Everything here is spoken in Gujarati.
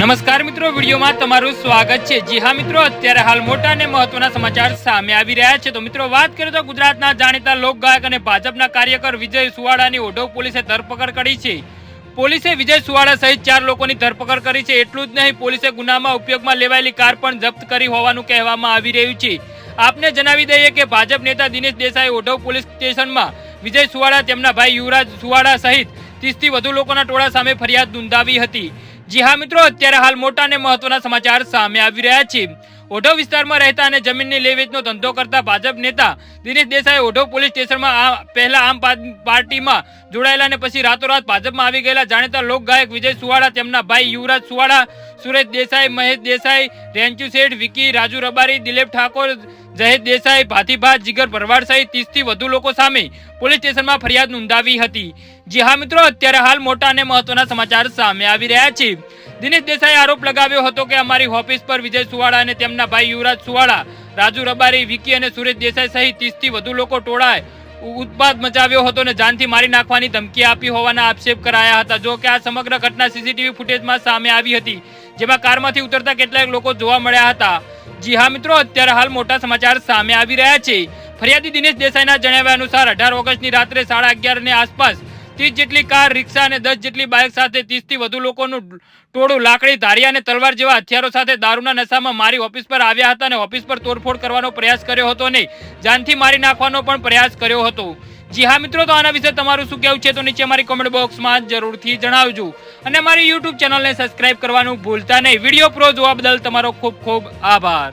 નમસ્કાર મિત્રો, વિડીયોમાં તમારું સ્વાગત છે. જી હા મિત્રો, અત્યારે હાલ મોટા અને મહત્વના સમાચાર સામે આવી રહ્યા છે. તો મિત્રો, વાત કરીએ તો ગુજરાતના જાણીતા લોકગાયક અને ભાજપના કાર્યકર વિજય સુવાડાની ઓઢવ પોલીસે ધરપકડ કરી છે. પોલીસે વિજય સુવાડા સહિત ચાર લોકોની ધરપકડ કરી છે. એટલું જ નહીં, પોલીસે ગુનામાં ઉપયોગમાં લેવાયેલી કાર પણ જપ્ત કરી હોવાનું કહેવામાં આવી રહ્યું છે. આપને જણાવી દઈએ કે ભાજપ નેતા દિનેશ દેસાઈ ઓઢવ પોલીસ સ્ટેશનમાં વિજય સુવાડા, તેમના ભાઈ યુવરાજ સુવાડા સહિત ત્રીસથી વધુ લોકોના ટોળા સામે ફરિયાદ નોંધાવી હતી. જી હા મિત્રો, અત્યારે હાલ મોટા અને મહત્વના સમાચાર સામે આવી રહ્યા છે. ઓઢવ વિસ્તારમાં રહેતા અને જમીનની લેવેચનો ધંધો કરતા ભાજપ નેતા દિનેશ દેસાઈ ઓઢવ પોલીસ સ્ટેશનમાં આ પહેલા આમ પાર્ટીમાં જોડાયેલા અને પછી રાતોરાત ભાજપમાં આવી ગયેલા જાણીતા લોકગાયક વિજય સુવાડા, તેમના ભાઈ યુવરાજ સુવાડા, સુરેશ દેસાઈ, મહેશ દેસાઈ, રેન્ચુ શેઠ, વિકી રાજુ રબારી દિલીપ ઠાકોર જહેદ દેસાઈ ભાતીભા જીગર ભરવાડ સહિત ત્રીસથી વધુ લોકો સામે પોલીસ સ્ટેશનમાં ફરિયાદ નોંધાવી હતી. જી હા મિત્રો, અત્યારે હાલ મોટા અને મહત્વના સમાચાર સામે આવી રહ્યા છે. દિનેશ દેસાઈ આરોપ લગાવ્યો હતો કે અમારી ઓફિસ પર વિજય સુવાડા અને તેમના ભાઈ યુવરાજ સુવાડા રાજુ રબારી, વિકી અને સુરેશ દેસાઈ સહિત ત્રીસથી વધુ લોકો ટોળાએ ઉત્પાદ મચાવ્યો હતો અને જાનથી મારી નાખવાની ધમકી આપી હોવાના આક્ષેપ કરાયા હતા. જો કે આ સમગ્ર ઘટના સીસીટીવી ફૂટેજમાં સામે આવી હતી, જેમાં કારમાંથી ઉતરતા કેટલાક લોકો જોવા મળ્યા હતા. જી હા મિત્રો, અત્યારે હાલ મોટા સમાચાર સામે આવી રહ્યા છે. ફરિયાદી દિનેશ દેસાઈના જણાવ્યા અનુસાર અઢાર ઓગસ્ટની રાત્રે સાડા અગિયારની આસપાસ ત્રીસ જેટલી કાર, રિક્ષા અને દસ જેટલી બાઇક સાથે ત્રીસથી વધુ લોકોનું ટોળું લાકડી ધારિયા અને તલવાર જેવા હથિયારો સાથે દારૂના નશામાં મારી ઓફિસ પર આવ્યા હતા અને ઓફિસ પર તોડફોડ કરવાનો પ્રયાસ કર્યો હતો અને જાનથી મારી નાખવાનો પણ પ્રયાસ કર્યો હતો. જી હા મિત્રો, તો આના વિશે તમારું શું કહેવું છે તો નીચે મારી કોમેન્ટ બોક્સમાં જરૂરથી જણાવજો. અને મારી યુટ્યુબ ચેનલને સબસ્ક્રાઇબ કરવાનું ભૂલતા નહીં. વીડિયો પ્રો જોવા બદલ તમારો ખૂબ ખૂબ આભાર.